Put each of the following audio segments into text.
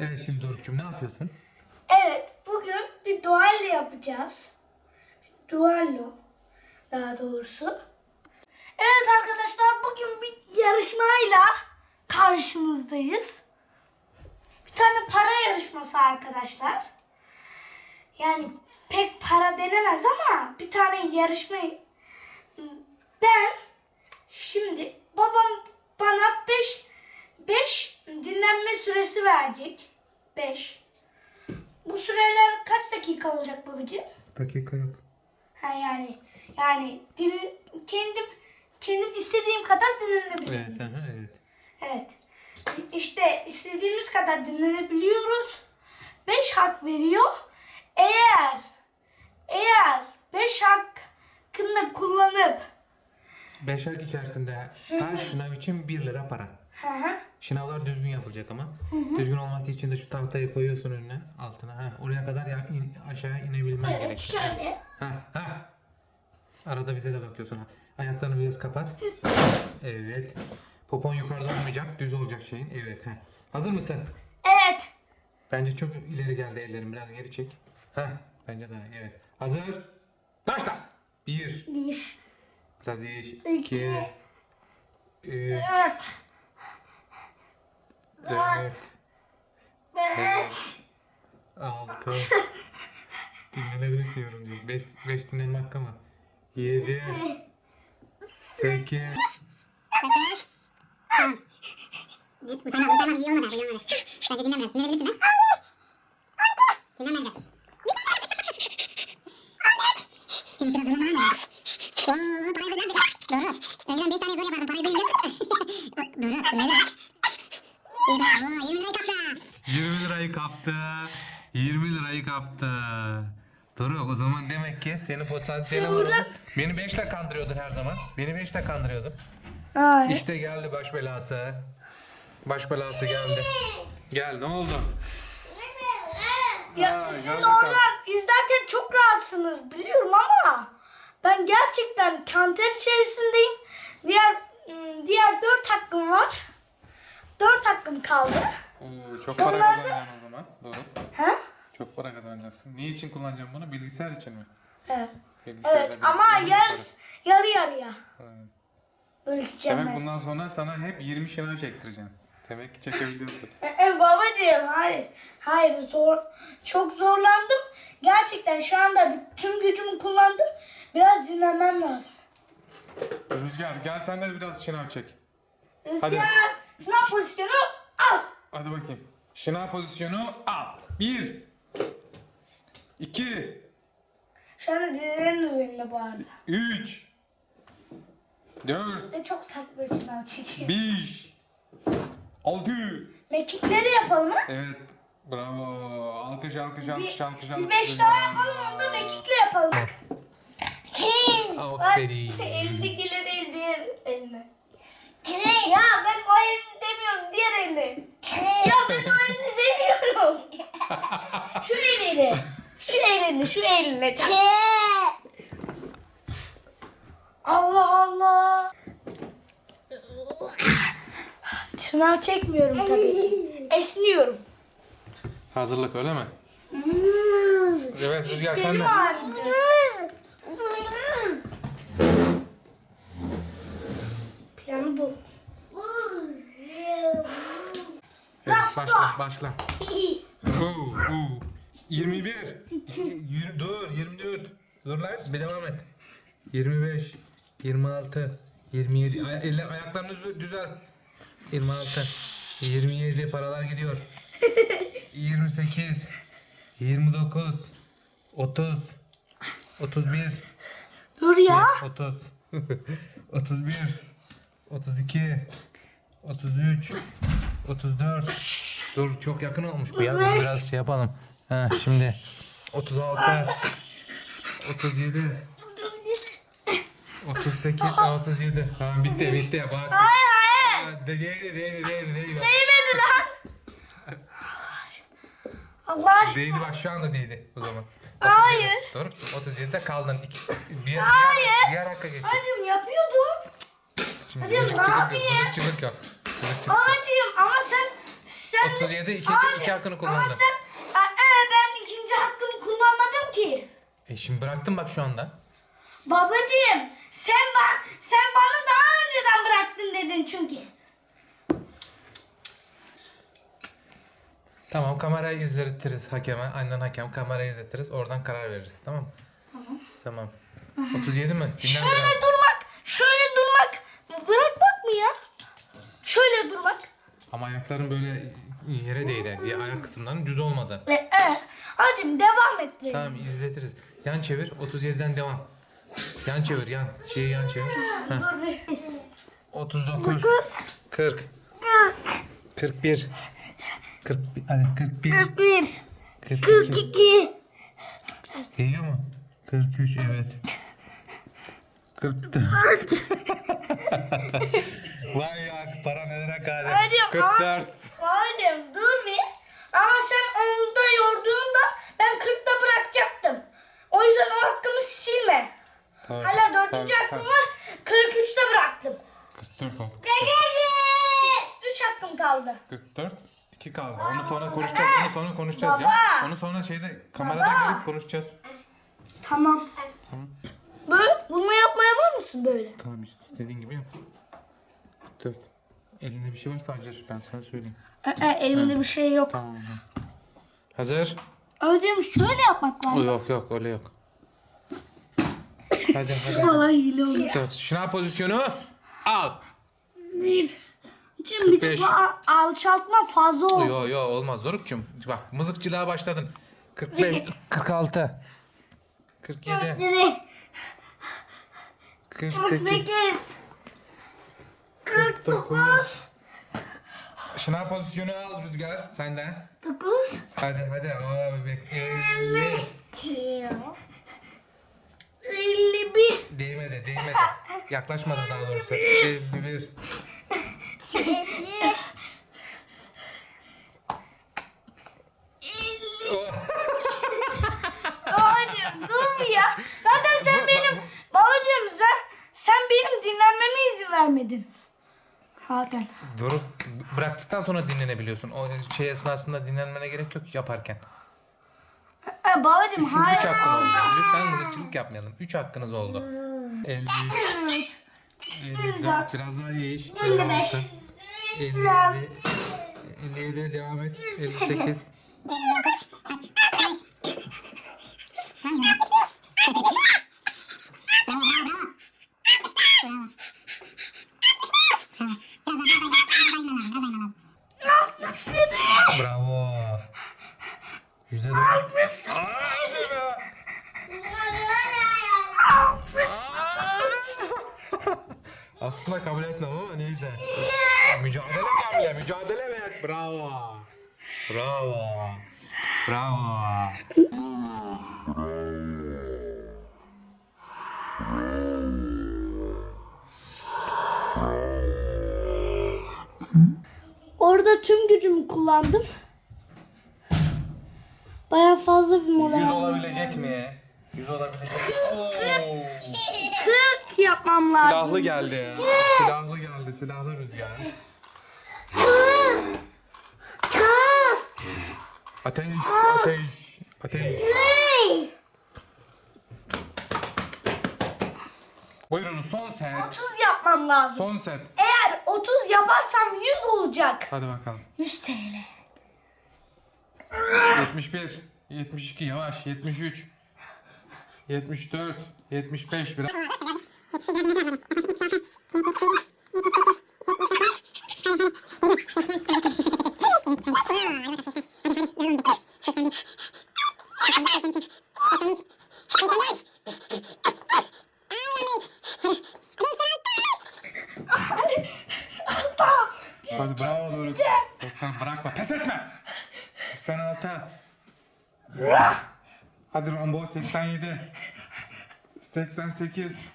Evet şimdi Doruk'cum ne yapıyorsun? Evet, bugün bir duallo yapacağız. Bir duallo daha doğrusu. Evet arkadaşlar, bugün bir yarışmayla karşınızdayız. Bir tane para yarışması arkadaşlar. Yani pek para denemez ama bir tane yarışma. Ben şimdi babam bana 5 5 dinlenme süresi verecek. 5. Bu süreler kaç dakika olacak babacığım? Dakika yok. Ha yani yani din, kendim kendim istediğim kadar dinlenebilirim. Evet, aha, evet. Evet. İşte istediğimiz kadar dinlenebiliyoruz. 5 hak veriyor. Eğer eğer 5 hakkını kullanıp 5 ay içerisinde her şınav için 1 lira para. Hı hı, Şınavlar düzgün yapılacak ama. Düzgün olması için de şu tahtayı koyuyorsun önüne, altına. Ha, oraya kadar ya, in, aşağıya inebilmen evet gerekiyor. şöyle Ha, ha. Arada bize de bakıyorsun. ha. Ayaklarını biraz kapat. Evet. Popon yukarıda olmayacak, düz olacak şeyin. Evet. Ha. Hazır mısın? evet Bence çok ileri geldi ellerim. Biraz geri çek. Ha, bence daha. Evet. Hazır. Başla. Bir. bir Biraz iyi. İki. İki. Üç. dört Dört. beş Beş. Altı. Dinlenebilirsin yorumcu. Beş, beş dinlenme hakkı mı? Yedi. Sekiz. Bu sana bu sana iyi olmadı iyi olmadı. Bence dinleme. Dinleyebilirsin lan. Dinle bence. Şimdi biraz var mı? Oo, parayı ödem bir Doğru. Önceden 5 tane zor yapardım. Parayı duyunca. Doğru. Dinle Bravo. 20 lirayı kaptı. 20 lirayı kaptı. 20 lirayı kaptı. Doruk o zaman demek ki senin potansiyelin var. buradan- Beni 5 ile kandırıyordun her zaman. Beni 5 ile kandırıyordun. Hayır. İşte geldi baş belası. Baş belası geldi. Gel ne oldu? Ya Ay, siz gel bakalım. oradan izlerken çok rahatsınız biliyorum ama ben gerçekten kanter içerisindeyim. Diğer ım, diğer dört hakkım var. Dört hakkım kaldı. Oo, çok para Onlar da- kazanacaksın o zaman. Doğru. Ha? Çok para kazanacaksın. Niye için kullanacaksın bunu? Bilgisayar için mi? Evet. Evet ama bir yarı para. yarı yarıya Evet. bölüşeceğim Demek ben. bundan sonra sana hep 20 şınav çektireceğim. Demek ki çekebiliyorsun. E, e, babacığım hayır. Hayır zor. Çok zorlandım. Gerçekten şu anda tüm gücümü kullandım. Biraz dinlenmem lazım. Rüzgar gel sen de biraz şınav çek. Rüzgar Sınav pozisyonu al. Hadi bakayım. Şınav pozisyonu al. 1 2 Şu anda dizlerin üzerinde bu arada. 3 4 Ve çok saçma sınav çekiyor. 5 6 Mekikleri yapalım mı? Evet. Bravo. Alkış alkış Bir, alkış alkış bir alkış. beş daha yapalım onu da mekikle yapalım. Aferin. Bak, elindekiyle değil diğer eline. Ya ben o elini demiyorum diğer elini. Ya ben o elini demiyorum. şu elini. Şu elini, şu eline. çak. Allah Allah. Sınav çekmiyorum tabii. Esniyorum. Hazırlık öyle mi? Evet Rüzgar sen de. Ağrıdı. Planı bu. Evet, Rasta. Başla başla. Oo, oo. 21. Yürü, dur 24. Dur lan bir devam et. 25. 26. 27. Ay, elle, ayaklarını düz- düzelt. 26. 27 paralar gidiyor. 28. 29. 30. 31. Dur ya. 30 31 32 33 34 Dur çok yakın olmuş bu ya. Dur Biraz şey yapalım. Ha, şimdi 36 37 38 37 Tamam bitti bitti bak. Hayır hayır. Ha, Değdi değdi değdi değdi. Değmedi lan. Allah aşkına. Değdi bak şu anda değdi o zaman. Hayır. Dur 37'de kaldın. İki, bir, Hayır. Diğer, diğer hakka geç. Hacım yapıyordum. Şimdi Hadi, ne yapayım? Yok. Zıkçılık yok. Babacığım ama sen sen 37 ikinci Hayır, iki hakkını Ama kullandın. sen Aa, e, ben ikinci hakkımı kullanmadım ki. E şimdi bıraktım bak şu anda. Babacığım sen ba sen bana daha önceden bıraktın dedin çünkü. Tamam kamerayı izletiriz hakeme. Aynen hakem kamerayı izletiriz. Oradan karar veririz tamam mı? Tamam. Tamam. 37 mi? Dinlen Şöyle biraz. durmak, şöyle durmak bırakmak mı ya? Şöyle durmak. Ama ayakların böyle yere değdi. Diye ayak kısımların düz olmadı. E. Hacım devam ettirelim. Tamam izletiriz. Yan çevir. 37'den devam. Yan çevir yan. Şeyi yan çevir. Heh. Dur bir. 39. 40. 41. 41. Hadi 41. 41. 42. 42. Değiyor mu? 43 evet. 44. Vay ya para nelere kadir. Hacım 44. Hacım dur bir. Ama sen onda yorduğunda ben 40'ta bırakacaktım. O yüzden o hakkımı silme. Tamam, Hala dördüncü tamam, hakkım tamam. var. 43'te bıraktım. 44 oldu. 3 hakkım kaldı. 44. 2 kaldı. Onu sonra konuşacağız. Onu sonra konuşacağız ya. Baba. Onu sonra şeyde kamerada Baba. görüp konuşacağız. Tamam. Tamam. Böyle bunu yapmaya var mısın böyle? Tamam istediğin gibi yap. 44. Elinde bir şey varsa acır. Ben sana söyleyeyim. Ee, elimde bir şey yok. Tamam. Hazır. Hocam şöyle yapmak O lazım. yok yok öyle yok. Hadi hadi. Vallahi hile oluyor. Dört. Şınav pozisyonu al. Bir. Şimdi bir de 45. bu al- alçaltma fazla oldu. Yo yo olmaz Doruk'cum. Bak mızıkçılığa başladın. 45, 46, 47, 48, 49. Şınav pozisyonu al Rüzgar senden. 9. Hadi hadi aa bebek. 50. 51. Değmedi değmedi. Yaklaşmadı daha doğrusu. 51. Babacığım dur bir ya. Zaten sen benim babacığım sen, sen benim dinlenmeme izin vermedin. Hakan. Durup bıraktıktan sonra dinlenebiliyorsun. O şey esnasında dinlenmene gerek yok yaparken. E, e babacım Üçün hayır. 3 hakkın oldu. Lütfen mızıkçılık yapmayalım. 3 hakkınız oldu. 53, 54, biraz daha iyi iş. 56, 57, 57 devam et. 58. 59. Bravo. Bravo. Bravo. Orada tüm gücümü kullandım. Baya fazla bir mola. 100 olabilecek mi? 100 olabilecek mi? Oo. 40 yapmam lazım. Silahlı geldi. Silahlı geldi. Silahlı rüzgar. Ateş, ateş, ateş. Buyurun son set. 30 yapmam lazım. Son set. Eğer 30 yaparsam 100 olacak. Hadi bakalım. 100 TL. 71, 72 yavaş, 73, 74, 75 biraz. Hadi bravo Doruk. 90 bırakma, pes etme. 86. Hadi Rambo 87. 88.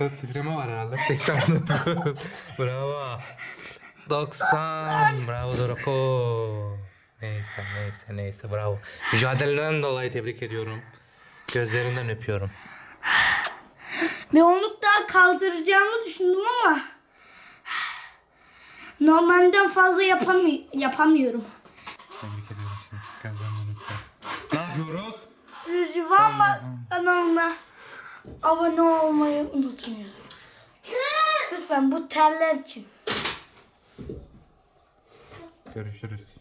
Biraz titreme var herhalde. 89. Bravo. 90. Bravo Doroko. Neyse neyse neyse bravo. Mücadeleden dolayı tebrik ediyorum. Gözlerinden öpüyorum. Bir onluk daha kaldıracağımı düşündüm ama Normalden fazla yapamı yapamıyorum. Tebrik ediyorum seni. Kazandın. Ne yapıyoruz? Rüzvan kanalına abone olmayı unutmayın. Lütfen bu terler için. Görüşürüz.